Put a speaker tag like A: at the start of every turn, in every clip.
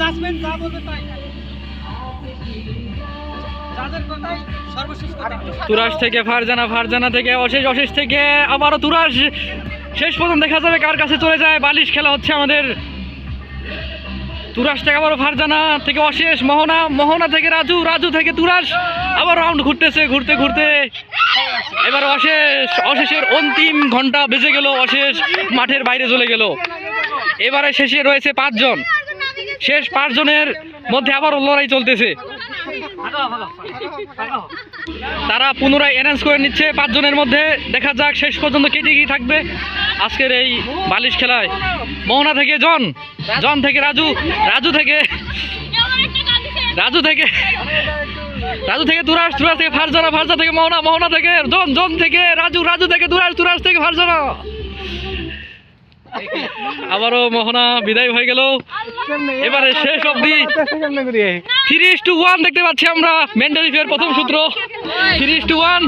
A: যা বলবে তাই
B: তুরাস থেকে ফারজানা ফারজানা থেকে অশেষ অশেষ থেকে আবারও তুরাস শেষ পর্যন্ত দেখা যাবে কার কাছে চলে যায়। বালিশ খেলা হচ্ছে আমাদের তুরাস থেকে আবারও ফারজানা থেকে অশেষ, মোহনা মোহনা থেকে রাজু রাজু থেকে তুরাস আবার রাউন্ড ঘুরতেছে, ঘুরতে ঘুরতে। এবার অশেষ, অশেষের অন্তিম ঘণ্টা বেজে গেল, অশেষ মাঠের বাইরে চলে গেল। এবারে শেষে রয়েছে পাঁচজন। শেষ পাঁচজনের মধ্যে আবারও লড়াই চলতেছে। তারা পুনরায় অ্যানাউন্স করে নিচ্ছে পাঁচজনের মধ্যে। দেখা যাক শেষ পর্যন্ত কে টিকে থাকবে। আজকের এই বালিশ খেলায়। মোহনা থেকে জন জন থেকে রাজু রাজু থেকে রাজু থেকে রাজু থেকে তুরাস তুরাস থেকে ফারজানা, ফারজা থেকে মোহনা মোহনা থেকে জন জন থেকে রাজু রাজু থেকে তুরাস তুরাস থেকে ফারজানা। আবারও মোহনা বিদায় হয়ে গেল। এবারে শেষ অবধি থ্রি টু ওয়ান দেখতে পাচ্ছি আমরা মেন্ডারিফের প্রথম সূত্র। থ্রি টু ওয়ান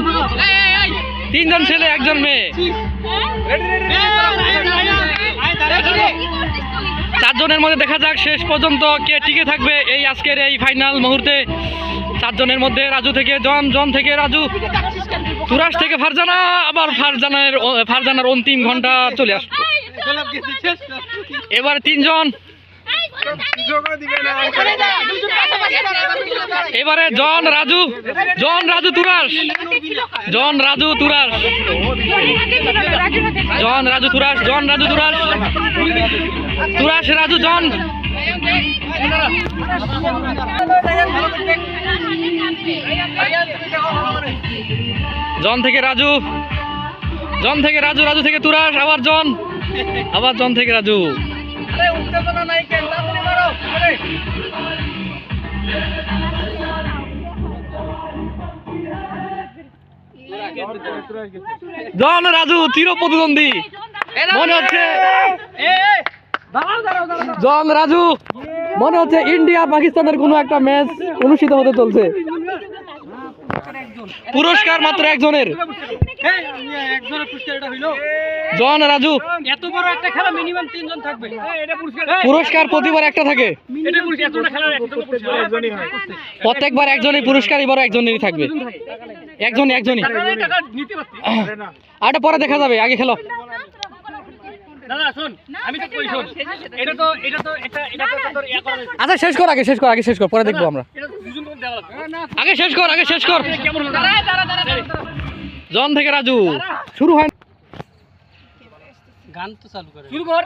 B: তিনজন ছেলে, একজন মেয়ে। চারজনের মধ্যে দেখা যাক শেষ পর্যন্ত কে টিকে থাকবে এই আজকের এই ফাইনাল মুহূর্তে। চারজনের মধ্যে রাজু থেকে জন জন থেকে রাজু। তুরাস থেকে ফারজানা, আবার ফারজানের, ফারজানার অন্তিম ঘণ্টা চলে আস এবার তিনজন। এবারে জন রাজু জন রাজু তুরাস জন রাজু তুরাস জন রাজু তুরাস জন রাজু তুরাস তুরাস রাজু, জন। জন থেকে রাজু। জন থেকে রাজু রাজু থেকে তুরাস আবার জন। আবার জন থেকে রাজু। জন রাজু চির প্রতিদ্বন্দ্বী। মনে হচ্ছে জন রাজু মনে হচ্ছে ইন্ডিয়া পাকিস্তানের কোনো একটা ম্যাচ অনুষ্ঠিত হতে চলছে। পুরস্কার মাত্র একজনের।
A: একজনের পুরস্কার এটা হইল।
B: জন রাজু।
A: এত বড় একটা খেলা মিনিমাম তিনজন থাকবে। পুরস্কার।
B: পুরস্কার প্রতিবার একটা থাকে।
A: এটা পুরস্কার এত বড় খেলা একজনের পুরস্কার।
B: প্রত্যেকবার একজনই পুরস্কার এবার একজনেরই থাকবে। একজন একজনই
A: টাকা নিতে পারছি
B: আরটা পরে দেখা যাবে আগে খেলো।
A: দাদা শোন আমি তো কই শোন। এটা তো এটা তো এটা এটা তো তোর ইয়া করা হয়েছে।
B: আচ্ছা শেষ কর আগে শেষ কর আগে শেষ কর পরে দেখব আমরা। আগে শেষ কর আগে শেষ কর। জন থেকে রাজু। শুরু হয়
A: গান তো চালু করে। শুরু কর।